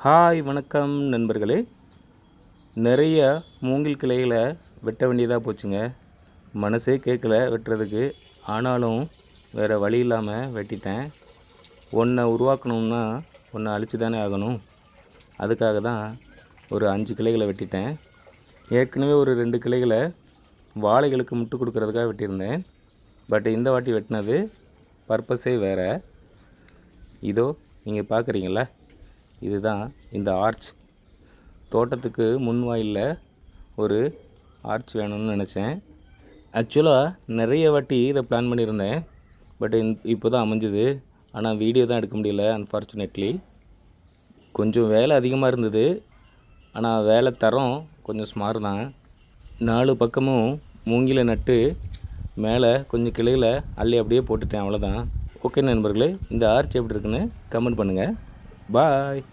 Hi வணக்கம் நண்பர்களே. நிறைய மூங்கில் கிளைகளை வெட்ட வேண்டியதாக போச்சுங்க. மனசே கேட்கல வெட்டுறதுக்கு. ஆனாலும் வேறு வழி இல்லாமல் வெட்டிட்டேன். ஒன்றை உருவாக்கணும்னா ஒன்றை அழிச்சு தானே ஆகணும். அதுக்காக தான் ஒரு அஞ்சு கிளைகளை வெட்டிட்டேன். ஏற்கனவே ஒரு ரெண்டு கிளைகளை வாழைகளுக்கு முட்டு கொடுக்கறதுக்காக வெட்டியிருந்தேன். பட் இந்த வாட்டி வெட்டினது பர்பஸே வேறு. இதோ நீங்கள் பார்க்குறீங்களா இதுதான் இந்த ஆர்ச் தோட்டத்துக்கு முன் வாயிலில் ஒரு ஆர்ச் வேணும்னு நினச்சேன். ஆக்சுவலாக நிறைய வாட்டி இதை பிளான் பண்ணியிருந்தேன். பட் இப்போ தான் அமைஞ்சுது. ஆனால் வீடியோ தான் எடுக்க முடியல அன்ஃபார்ச்சுனேட்லி கொஞ்சம் வேலை அதிகமாக இருந்தது. ஆனால் வேலை தரம் கொஞ்சம் ஸ்மார் தான். நாலு பக்கமும் மூங்கில நட்டு மேலே கொஞ்சம் கிளையில் அள்ளி அப்படியே போட்டுட்டேன் அவ்வளோதான் ஓகே நண்பர்களே இந்த ஆர்ச் எப்படி இருக்குன்னு கமெண்ட் பண்ணுங்கள் Bye.